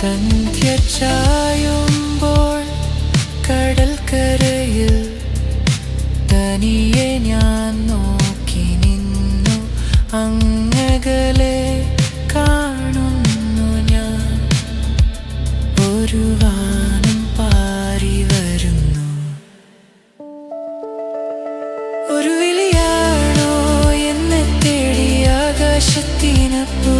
സന്ധ്യ ചായുമ്പോൾ കടൽക്കരയിൽ തനിയെ ഞാൻ നോക്കി നിന്നു. അങ്ങകലെ കാണുന്നു ഞാൻ. ഒരു വാനം പാരി വരുന്നു. ഒരു വിളിയാണോ എന്നെ തേടി ആകാശത്തിനപ്പോ